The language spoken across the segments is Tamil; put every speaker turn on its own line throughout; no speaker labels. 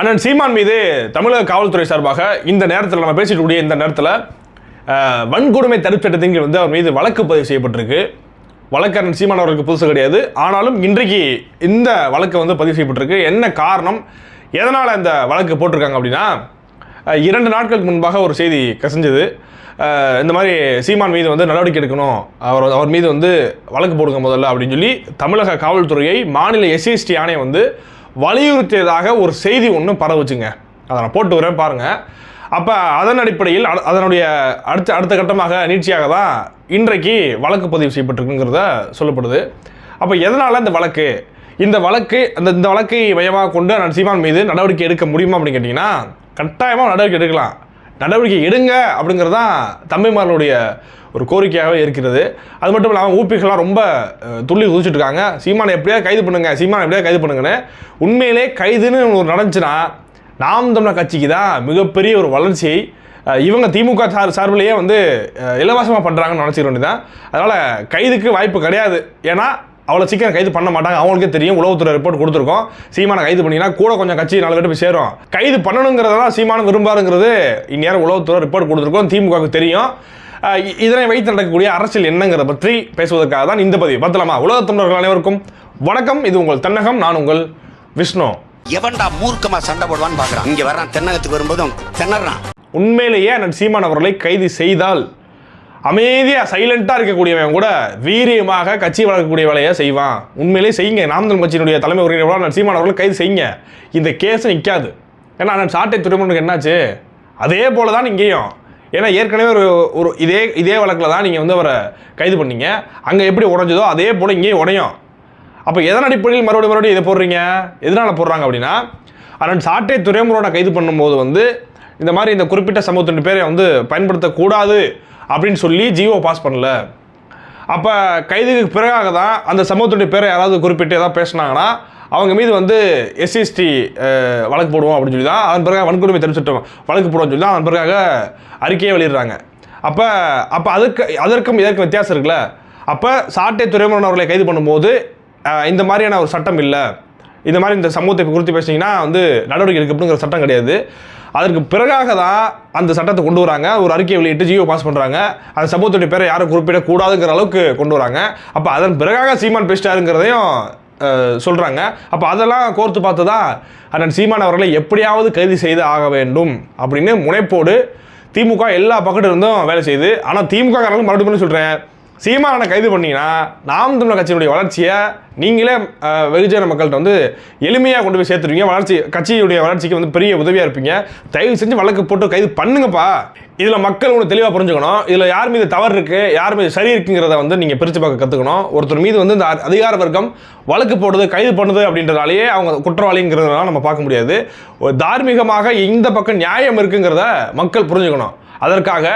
அண்ணன் சீமான் மீது தமிழக காவல்துறை சார்பாக இந்த நேரத்தில் நம்ம பேசிட்டு கூடிய இந்த நேரத்தில் வன்கொடுமை தடுப்பு சட்டத்தின் கீழ் வந்து அவர் மீது வழக்கு பதிவு செய்யப்பட்டிருக்கு. வழக்கு அண்ணன் சீமான் அவருக்கு புதுசு கிடையாது. ஆனாலும் இன்றைக்கு இந்த வழக்கு வந்து பதிவு செய்யப்பட்டிருக்கு. என்ன காரணம்? எதனால் இந்த வழக்கு போட்டிருக்காங்க அப்படின்னா இரண்டு நாட்களுக்கு முன்பாக ஒரு செய்தி கசிஞ்சது. இந்த மாதிரி சீமான் மீது வந்து நடவடிக்கை எடுக்கணும். அவர் அவர் மீது வந்து வழக்கு போடுங்க முதல்ல அப்படின்னு சொல்லி தமிழக காவல்துறையை மாநில எஸ்சிஎஸ்டி ஆணையம் வந்து வலியுறுத்தியதாக ஒரு செய்தி ஒன்று பரவுச்சுங்க. அதை நான் போட்டு வரேன் பாருங்கள் அப்போ அதன் அடிப்படையில் அதனுடைய அடுத்த அடுத்த கட்டமாக நீட்சியாக தான் இன்றைக்கு வழக்கு பதிவு செய்யப்பட்டிருக்குங்கிறத சொல்லப்படுது. அப்போ எதனால் இந்த வழக்கு? இந்த வழக்கு அந்த இந்த வழக்கை மையமாக கொண்டு அண்ணன் சீமான் மீது நடவடிக்கை எடுக்க முடியுமா அப்படின்னு கேட்டிங்கன்னா கட்டாயமாக நடவடிக்கை எடுக்கலாம். நடவடிக்கை எடுங்க அப்படிங்கிறது தான் தம்பிமார்களுடைய ஒரு கோரிக்கையாகவே இருக்கிறது. அது மட்டும் இல்லாமல் ஊப்பிகள்லாம் ரொம்ப துள்ளி குதிச்சுட்டு இருக்காங்க. சீமானை எப்படியா கைது பண்ணுங்க சீமானை எப்படியா கைது பண்ணுங்கன்னு உண்மையிலே கைதுன்னு ஒரு நடந்துச்சுன்னா நாம் தமிழர் கட்சிக்கு தான் மிகப்பெரிய ஒரு வளர்ச்சியை இவங்க திமுக சார் சார்பிலேயே வந்து இலவசமாக பண்ணுறாங்கன்னு நினச்சிக்க வேண்டியதான் அதனால் கைதுக்கு வாய்ப்பு கிடையாது. ஏன்னா அவ்வளோ சீக்கிரம் கைது பண்ண மாட்டாங்க. அவங்களுக்கே தெரியும். உளவுத்துறை ரிப்போர்ட் கொடுத்துருக்கோம். சீமானை கைது பண்ணினா கூட கொஞ்சம் கட்சி நாலு பேர் போய் சேரும். கைது பண்ணணுங்கிறதெல்லாம் சீமானம் விரும்பாருங்கிறது இந்நேரம் உளவுத்துறை ரிப்போர்ட் கொடுத்துருக்கோம். திமுகவுக்கு தெரியும். இதனை வைத்து நடக்கக்கூடிய அரசியல் என்னங்கிறத பற்றி பேசுவதற்காக தான் இந்த பதிவு. பத்தலாமா உலக தமிழர்கள் அனைவருக்கும் வணக்கம். இது உங்கள் தென்னகம். நான் உங்கள் விஷ்ணு.
எவன்டா மூர்க்கமா சண்டை போடுவான்னு பாக்குறான். இங்க வர்றான். தென்னகத்துக்கு வரும்போதும் திணறான்.
உண்மையிலேயே அண்ணன் சீமான் அவர்களை கைது செய்தால் அமைதியாக சைலண்ட்டாக இருக்கக்கூடியவன் கூட வீரியமாக கட்சி வளர்க்கக்கூடிய வேலையை செய்வான். உண்மையிலேயே செய்யுங்க. நாமதன் கட்சியினுடைய தலைமை உறுப்பினர் அண்ணன் சீமான் கைது செய்யுங்க. இந்த கேஸ் நிற்காது ஏன்னா நான் சாட்டை துறைமுகனுக்கு என்னாச்சு? அதே போல தான் இங்கேயும். ஏன்னா ஏற்கனவே ஒரு ஒரு இதே இதே வழக்கில் தான் நீங்கள் வந்து அவரை கைது பண்ணீங்க. அங்கே எப்படி உடஞ்சதோ அதே போல் இங்கேயும் உடையும். அப்போ எதன் அடிப்படையில் மறுபடியும் மறுபடியும் இதை போடுறீங்க? எதனால் போடுறாங்க அப்படின்னா அண்ணன் சாட்டை துறைமுகனை கைது பண்ணும்போது வந்து இந்த மாதிரி இந்த குறிப்பிட்ட சமூகத்தின் பேரை வந்து பயன்படுத்தக்கூடாது. அப்படின்னு சொல்லி ஜியோ பாஸ் பண்ணல. அப்போ கைதுக்கு பிறகாக தான் அந்த சமூகத்துடைய பேரை யாராவது குறிப்பிட்டு ஏதாவது பேசுனாங்கன்னா அவங்க மீது வந்து எஸ்சிஎஸ்டி வழக்கு போடுவோம் அப்படின்னு சொல்லி தான் அதன் பிறகு வன்கொடுமை தடுப்பு வழக்கு போடுவோம்னு சொல்லி தான் அதன் பிறகாக அறிக்கையை வெளியிடுறாங்க. அப்போ அப்போ அதுக்கு அதற்கும் இதற்கும் வித்தியாசம் இருக்குல்ல. அப்போ சாட்டை துறைமுகன் அவர்களை கைது பண்ணும்போது இந்த மாதிரியான ஒரு சட்டம் இல்லை. இந்த மாதிரி இந்த சமூகத்தை குறித்து பேசிங்கன்னா வந்து நடவடிக்கை எடுக்கப்படுங்கிற சட்டம் கிடையாது. அதற்கு பிறகாக தான் அந்த சட்டத்தை கொண்டு வராங்க. ஒரு அறிக்கையை வெளியிட்டு ஜியோ பாஸ் பண்ணுறாங்க அந்த சமூகத்துடைய பேரை யாரும் குறிப்பிடக்கூடாதுங்கிற அளவுக்கு கொண்டு வராங்க. அப்போ அதன் பிறகாக சீமான் பேசிட்டாருங்கிறதையும் சொல்கிறாங்க அப்போ அதெல்லாம் கோர்த்து பார்த்து தான் அண்ணன் சீமான் அவர்களை எப்படியாவது கைது செய்து ஆக வேண்டும் அப்படின்னு முனைப்போடு திமுக எல்லா பக்கத்துல இருந்தும் வேலை செய்யுது. ஆனால் திமுக காரங்களும் மறுபடியும் சொல்கிறேன் சீமானை கைது பண்ணீங்கன்னா நாம் தமிழர் கட்சியினுடைய வளர்ச்சியை நீங்களே வெகுஜன மக்கள்கிட்ட வந்து எளிமையாக கொண்டு போய் சேர்த்துருவீங்க. வளர்ச்சி கட்சியுடைய வளர்ச்சிக்கு வந்து பெரிய உதவியாக இருப்பீங்க. தயவு செஞ்சு வழக்கு போட்டு கைது பண்ணுங்கப்பா. இதில் மக்கள் ஒன்று தெளிவாக புரிஞ்சுக்கணும். இதில் யார் மீது தவறு இருக்குது யார் மீது சரி இருக்குங்கிறத வந்து நீங்கள் பிரித்து பார்க்க கற்றுக்கணும் ஒருத்தர் மீது வந்து இந்த அதிகார வர்க்கம் வழக்கு போடுது கைது பண்ணுது அப்படின்றதாலேயே அவங்க குற்றவாளிங்கிறதெல்லாம் நம்ம பார்க்க முடியாது. தார்மீகமாக இந்த பக்கம் நியாயம் இருக்குங்கிறத மக்கள் புரிஞ்சுக்கணும். அதற்காக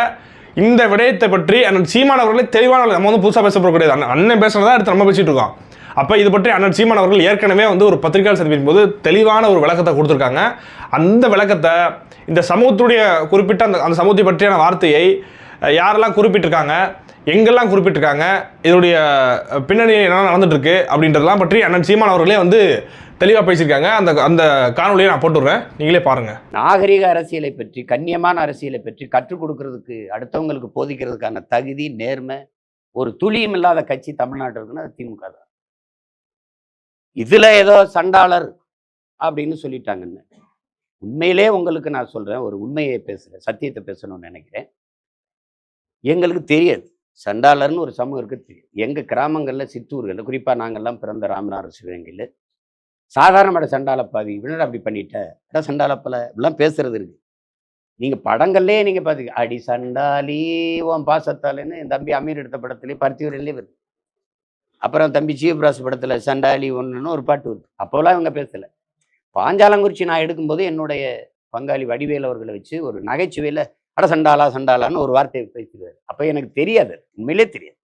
இந்த விடயத்தை பற்றி அண்ணன் சீமான் அவர்களே தெளிவான நம்ம வந்து புதுசாக பேச போக அண்ணன் அண்ணன் பேசுனதா எடுத்து நம்ம பேசிட்டு இருக்கோம். அப்போ இது பற்றி அண்ணன் சீமான் அவர்கள் ஏற்கனவே வந்து ஒரு பத்திரிகையாளர் சந்திப்பின் போது தெளிவான ஒரு விளக்கத்தை கொடுத்துருக்காங்க. அந்த விளக்கத்தை இந்த சமூகத்துடைய குறிப்பிட்ட அந்த அந்த சமூகத்தை பற்றியான வார்த்தையை யாரெல்லாம் குறிப்பிட்டிருக்காங்க எங்கெல்லாம் குறிப்பிட்டிருக்காங்க இதனுடைய பின்னணி என்ன நடந்துட்டு இருக்கு அப்படின்றதெல்லாம் பற்றி அண்ணன் சீமான் அவர்களே வந்து தெளிவாக பேசியிருக்காங்க. அந்த அந்த காணொலியை நான் போட்டுடுறேன். நீங்களே பாருங்கள்
நாகரிக அரசியலை பற்றி கண்ணியமான அரசியலை பற்றி கற்றுக் கொடுக்கறதுக்கு அடுத்தவங்களுக்கு போதிக்கிறதுக்கான தகுதி நேர்மை ஒரு துளியும் இல்லாத கட்சி தமிழ்நாட்டில் இருக்குன்னா அது திமுக தான். இதில் ஏதோ சண்டாளர் அப்படின்னு சொல்லிட்டாங்கன்னு. உண்மையிலே உங்களுக்கு நான் சொல்கிறேன் ஒரு உண்மையை பேசுகிறேன் சத்தியத்தை பேசணும்னு நினைக்கிறேன். எங்களுக்கு தெரியாது. சண்டாளர்னு ஒரு சமூகம் இருக்குது. தெரியும் எங்கள் கிராமங்களில் சித்தூர்களில் குறிப்பாக நாங்கள்லாம் பிறந்த ராமநாதர் சிவகங்கையில் சாதாரணமான சண்டாளப்பாவி இவனடா அப்படி பண்ணிட்ட? அட சண்டாளப்பல? இப்படிலாம் பேசுறது இருக்கு. நீங்க படங்கள்லேயே நீங்க பாத்தீங்க அடி சண்டாலி உன் பாசத்தாலேன்னு என் தம்பி அமீர் எடுத்த படத்துலேயே பருத்தியூரிலே வருது. அப்புறம் தம்பி ஜீவபிராஸ் படத்துல சண்டாலி ஒன்றுன்னு ஒரு பாட்டு வருது. அப்போலாம் இவங்க பேசல. பாஞ்சாலங்குறிச்சி நான் எடுக்கும்போது என்னுடைய பங்காளி வடிவேல் அவர்களை வச்சு ஒரு நகைச்சுவையில் அட சண்டாலா சண்டாலான்னு ஒரு வார்த்தையை பேசிடுவார். அப்போ எனக்கு தெரியாது. உண்மையிலே தெரியாது.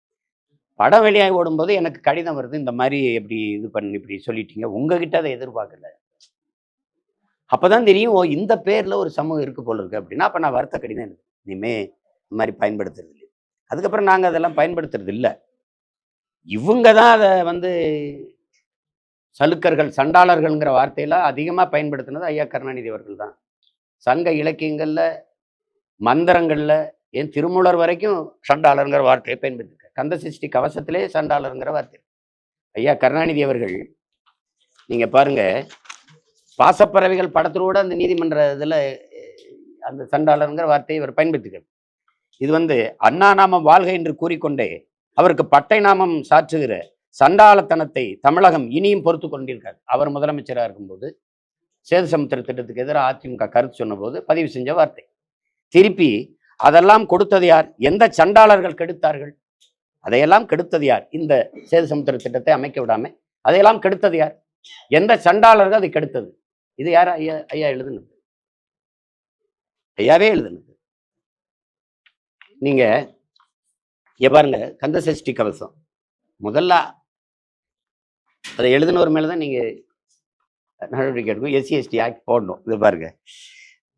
படம் வெளியாகி ஓடும்போது எனக்கு கடிதம் வருது இந்த மாதிரி எப்படி இது பண்ணி இப்படி சொல்லிட்டீங்க. உங்ககிட்ட அதை எதிர்பார்க்கல. அப்பதான் தெரியும் ஓ இந்த பேர்ல ஒரு சமூகம் இருக்கு போல இருக்கு அப்படின்னா அப்ப நான் வருத்த கடிதம் எழுது இனிமே இந்த மாதிரி பயன்படுத்துறது இல்லை. அதுக்கப்புறம் நாங்க அதெல்லாம் பயன்படுத்துறது இல்லை. இவங்க தான் அதை வந்து சலுக்கர்கள் சண்டாளர்கள்ங்கிற வார்த்தையில அதிகமாக பயன்படுத்தினது ஐயா கருணாநிதி அவர்கள் தான். சங்க இலக்கியங்கள்ல மந்திரங்கள்ல ஏன் திருமூலர் வரைக்கும் சண்டாளருங்கிற வார்த்தையை பயன்படுத்திருக்காரு. கந்த சிருஷ்டி கவசத்திலே சண்டாளருங்கிற வார்த்தை. ஐயா கருணாநிதி அவர்கள் நீங்க பாருங்க பாசப்பறவைகள் படத்திலோட அந்த நீதிமன்ற இதில் அந்த சண்டாளருங்கிற வார்த்தையை இவர் பயன்படுத்துகிறார் இது வந்து அண்ணா நாமம் வாழ்க என்று கூறிக்கொண்டே அவருக்கு பட்டை நாமம் சாற்றுகிற சண்டாளத்தனத்தை தமிழகம் இனியும் பொறுத்து கொண்டிருக்கார். அவர் முதலமைச்சராக இருக்கும்போது சேது சமுத்திர திட்டத்துக்கு எதிராக அதிமுக கருத்து சொன்னபோது பதிவு செஞ்ச வார்த்தை. திருப்பி அதெல்லாம் கொடுத்தது யார்? எந்த சண்டாளர்கள் கெடுத்தார்கள்? அதையெல்லாம் கெடுத்தது யார்? இந்த சேது சமுத்திர திட்டத்தை அமைக்க விடாம அதையெல்லாம் கெடுத்தது யார்? எந்த சண்டாளர்கள் அதை கெடுத்தது? இது யார் ஐயா ஐயா எழுதுனது? ஐயாவே எழுதுனது. நீங்க இங்க பாருங்க கந்த சஷ்டி கவசம். முதல்ல அதை எழுதினவர் மேலதான் நீங்க நடவடிக்கை எடுக்கும் எஸ்சி எஸ்டி ஆக்ட் போடணும். இது பாருங்க.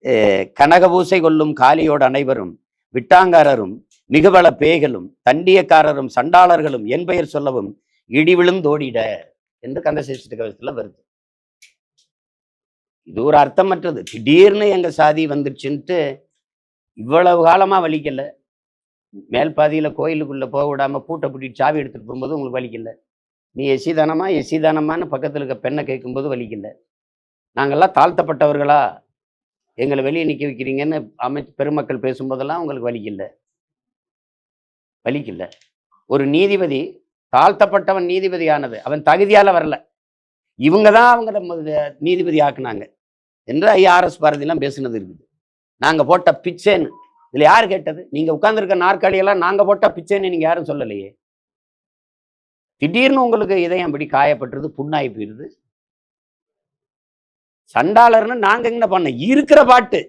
கனக கனகபூசை கொள்ளும் காலியோடு அனைவரும் விட்டாங்காரரும் மிகுவள பேய்களும் தண்டியக்காரரும் சண்டாளர்களும் என் பெயர் சொல்லவும் இடி தோடிட என்று கந்தசேஷ்டி கவசத்துல வருது. இது ஒரு அர்த்தமற்றது. திடீர்னு எங்க சாதி வந்துருச்சுன்ட்டு இவ்வளவு காலமா வலிக்கல. மேல் பாதியில கோயிலுக்குள்ள போக விடாம பூட்டை பூட்டிட்டு சாவி எடுத்துட்டு போகும்போது உங்களுக்கு வலிக்கல. நீ எசிதானமா எசிதானமான்னு எஸ்சி பக்கத்துல இருக்க பெண்ணை கேட்கும்போது வலிக்கல. நாங்கள்லாம் தாழ்த்தப்பட்டவர்களா? எங்களை வெளியே நிக்க வைக்கிறீங்கன்னு அமைச்சு பெருமக்கள் பேசும்போதெல்லாம் உங்களுக்கு வலிக்கல. வலிக்கல ஒரு நீதிபதி தாழ்த்தப்பட்டவன் நீதிபதி ஆனது அவன் தகுதியால வரல. இவங்க தான் அவங்கள நீதிபதி ஆக்குனாங்க. என்று ஐஆர்எஸ் பாரதியெல்லாம் பேசுனது இருக்குது. நாங்க போட்ட பிச்சைன்னு. இதுல யார் கேட்டது? நீங்க உட்காந்துருக்க நாற்காலியெல்லாம் நாங்க போட்ட பிச்சைன்னு நீங்க யாரும் சொல்லலையே. திடீர்னு உங்களுக்கு இதயம் அப்படி காயப்பட்டுருது புண்ணாகி போயிடுது சண்டாளர்னு நாங்க என்ன பண்ண இருக்கிற பாட்டு.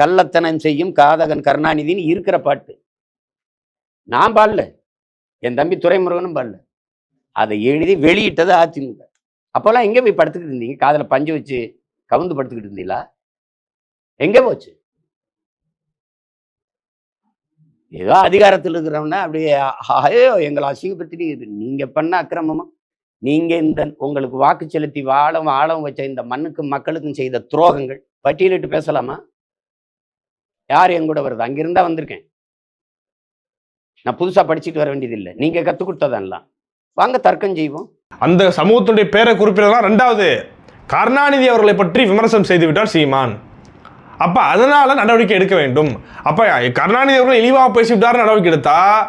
கள்ளத்தனம் செய்யும் காதகன் கருணாநிதின்னு இருக்கிற பாட்டு. நான் பாடல. என் தம்பி துரைமுருகனும் பாடல. அதை எழுதி வெளியிட்டது அதிமுக. அப்போல்லாம் எங்க போய் படுத்துக்கிட்டு இருந்தீங்க? காதுல பஞ்சு வச்சு கவுந்து படுத்துக்கிட்டு இருந்தீங்களா? எங்க போச்சு? ஏதோ அதிகாரத்தில் இருக்கிறவன அப்படியே ஐயோ எங்களை அசிங்கப்படுத்திட்டு நீங்க பண்ண அக்கிரமமா? நீங்க இந்த உங்களுக்கு வாக்கு செலுத்தி வாழவும் ஆழவும் வச்ச இந்த மண்ணுக்கும் மக்களுக்கும் செய்த துரோகங்கள். பட்டியலிட்டு பேசலாமா? யார் என் கூட வருது? அங்கிருந்தா வந்திருக்கேன். நான் புதுசாக படிச்சுட்டு வர வேண்டியதில்லை. நீங்கள் கற்றுக் கொடுத்ததெல்லாம். வாங்க தர்க்கம் செய்வோம்.
அந்த சமூகத்துடைய பேரை குறிப்பிடலாம் ரெண்டாவது. கருணாநிதி அவர்களை பற்றி விமர்சனம் செய்து விட்டார் சீமான். அப்போ அதனால் நடவடிக்கை எடுக்க வேண்டும். அப்போ கருணாநிதி அவர்கள் இழிவாக பேசிவிட்டார் நடவடிக்கை எடுத்தால்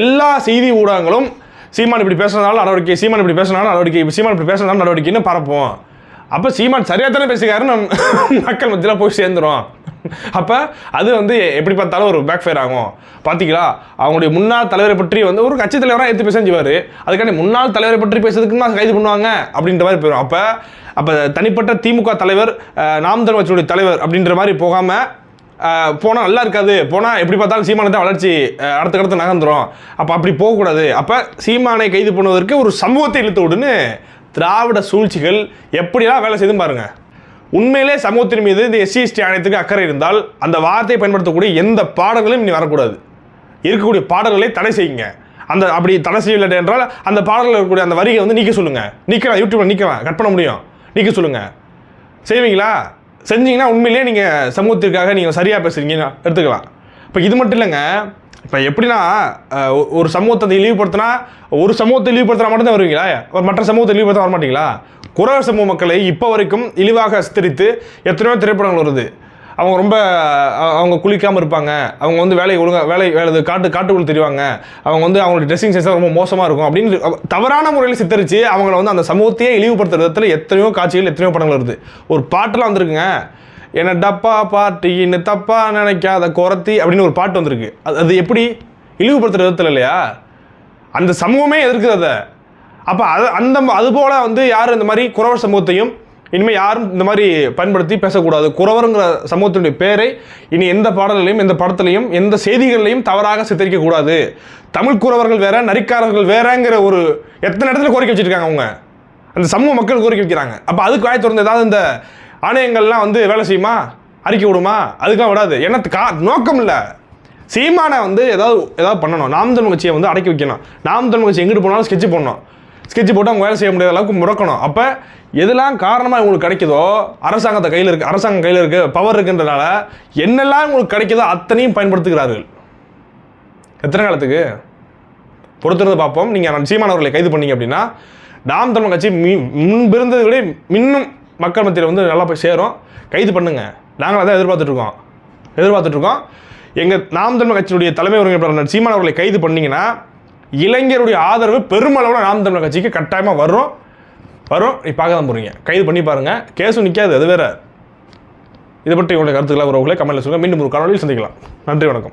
எல்லா செய்தி ஊடகங்களும் சீமான் இப்படி பேசுறதுனால நடவடிக்கை சீமான் இப்படி பேசினாலும் நடவடிக்கை சீமான் இப்படி பேசுறதுனால நடவடிக்கைன்னு பரப்போம் அப்போ சீமான் சரியாக தானே பேசுகிறாருன்னு மக்கள் மத்தியில் போய் சேர்ந்துரும். அப்போ அது வந்து எப்படி பார்த்தாலும் ஒரு பேக் ஃபயர் ஆகும். பார்த்தீங்களா அவங்களுடைய முன்னாள் தலைவரை பற்றி வந்து ஒரு கட்சி தலைவராக எடுத்து பேச செய்வார் அதுக்காண்டி முன்னாள் தலைவரை பற்றி பேசுறதுக்குமா கைது பண்ணுவாங்க? அப்படின்ற மாதிரி போயிடும் அப்போ அப்போ தனிப்பட்ட திமுக தலைவர் நாம் தமிழ் தலைவர் அப்படின்ற மாதிரி போகாமல் போனால் நல்லா இருக்காது. போனால் எப்படி பார்த்தாலும் சீமானை தான் வளர்ச்சி அடுத்த அடுத்து நகர்ந்துரும். அப்போ அப்படி போகக்கூடாது. அப்போ சீமானை கைது பண்ணுவதற்கு ஒரு சமூகத்தை இழுத்து விடுன்னு திராவிட சூழ்ச்சிகள் எப்படிலாம் வேலை செய்தும் பாருங்கள் உண்மையிலே சமூகத்தின் மீது இந்த எஸ்சி எஸ்டி ஆணையத்துக்கு அக்கறை இருந்தால் அந்த வார்த்தையை பயன்படுத்தக்கூடிய எந்த பாடல்களும் இனி வரக்கூடாது. இருக்கக்கூடிய பாடல்களை தடை செய்யுங்க. அந்த அப்படி தடை செய்யவில்லை என்றால் அந்த பாடல்கள் இருக்கக்கூடிய அந்த வரியை வந்து நீக்க சொல்லுங்கள் நீக்கலாம் யூடியூப்பில் நீக்கலாம் கட் பண்ண முடியும். நீக்க சொல்லுங்கள் செய்வீங்களா? செஞ்சீங்கன்னா உண்மையிலேயே நீங்கள் சமூகத்திற்காக நீங்கள் சரியாக பேசுகிறீங்க எடுத்துக்கலாம். இப்போ இது மட்டும் இல்லைங்க. இப்போ எப்படின்னா ஒரு சமூகத்தை இழிவுபடுத்தினா ஒரு சமூகத்தை இழிவுபடுத்தினா மட்டும்தான் வருவீங்களா? ஒரு மற்ற சமூகத்தை இழிவுபடுத்த வர மாட்டீங்களா? குறவர் சமூக மக்களை இப்போ வரைக்கும் இழிவாக சித்தரித்து எத்தனையோ திரைப்படங்கள் வருது. அவங்க ரொம்ப அவங்க குளிக்காமல் இருப்பாங்க. அவங்க வந்து வேலை ஒழுங்காக வேலை வேலை காட்டு காட்டுக்குள்ள தெரிவாங்க. அவங்க வந்து அவங்களோட ட்ரெஸ்ஸிங் சென்ஸ் ரொம்ப மோசமாக இருக்கும் அப்படின்னு தவறான முறையில் சித்தரித்து அவங்கள வந்து அந்த சமூகத்தையே இழிவுபடுத்துகிற விதத்தில் எத்தனையோ காட்சிகள் எத்தனையோ படங்கள் வருது. ஒரு பாட்டெல்லாம் வந்திருக்குங்க. என்ன டப்பா பாட்டின்னு தப்பா நினைக்காத குரத்தி அப்படின்னு ஒரு பாட்டு வந்திருக்கு. அது அது எப்படி? இழிவுபடுத்துகிற விதத்தில் இல்லையா? அந்த சமூகமே எதிர்க்குது அதை. அப்போ அது அந்த அதுபோல் வந்து யாரும் இந்த மாதிரி குறவர் சமூகத்தையும் இனிமேல் யாரும் இந்த மாதிரி பயன்படுத்தி பேசக்கூடாது. குறவருங்கிற சமூகத்தினுடைய பேரை இனி எந்த பாடல்களையும் எந்த படத்துலையும் எந்த செய்திகள்லையும் தவறாக சித்தரிக்கக்கூடாது. தமிழ் குறவர்கள் வேற நரிக்காரர்கள் வேறங்கிற ஒரு எத்தனை இடத்துல கோரிக்கை வச்சிருக்காங்க அவங்க. அந்த சமூக மக்கள் கோரிக்கை வைக்கிறாங்க. அப்போ அதுக்கு வாய் திறந்து ஏதாவது இந்த ஆணையங்கள்லாம் வந்து வேலை செய்யுமா? அறிக்கை விடுமா? அதுக்கெல்லாம் விடாது. ஏன்னா கா நோக்கம் இல்லை சீமானை வந்து ஏதாவது ஏதாவது பண்ணணும். நாம் தமிழ் கட்சியை வந்து அடக்கி வைக்கணும். நாம் தமிழ் கட்சி எங்கிட்டு போனாலும் ஸ்கெட்ச் பண்ணணும் ஸ்கெட்ச் போட்டு அவங்க வேலை செய்ய முடியாத அளவுக்கு முறக்கணும். அப்போ எதெல்லாம் காரணமாக இவங்களுக்கு கிடைக்குதோ அரசாங்கத்தை கையில் இருக்குது அரசாங்கம் கையில் இருக்குது பவர் இருக்குன்றனால என்னெல்லாம் இவங்களுக்கு கிடைக்குதோ அத்தனையும் பயன்படுத்துகிறார்கள். எத்தனை காலத்துக்கு? பொறுத்திருந்து பார்ப்போம். நீங்கள் சீமானவர்களை கைது பண்ணீங்க அப்படின்னா நாம் தமிழ் கட்சி மீ முன்பிருந்ததை விட இன்னும் மக்கள் மத்தியில் வந்து நல்லா போய் சேரும். கைது பண்ணுங்கள் நாங்கள் அதான் எதிர்பார்த்துட்ருக்கோம். எதிர்பார்த்துட்ருக்கோம். எங்கள் நாம் தமிழ் கட்சியினுடைய தலைமை ஒருங்கிணைப்பாளர் சீமான் அவர்களை கைது பண்ணிங்கன்னா இளைஞருடைய ஆதரவு பெருமளவில் நாம் தமிழ் கட்சிக்கு கட்டாயமாக வரும். வரும். நீ பார்க்க தான் போகிறீங்க கைது பண்ணி பாருங்கள் கேஸும் நிற்காது அது வேறு. இதை பற்றி உங்களுடைய கருத்துக்களை உறவுகளை கமெண்ட்ல சொல்லுங்கள் மீண்டும் ஒரு காணொலியில் சந்திக்கலாம். நன்றி வணக்கம்.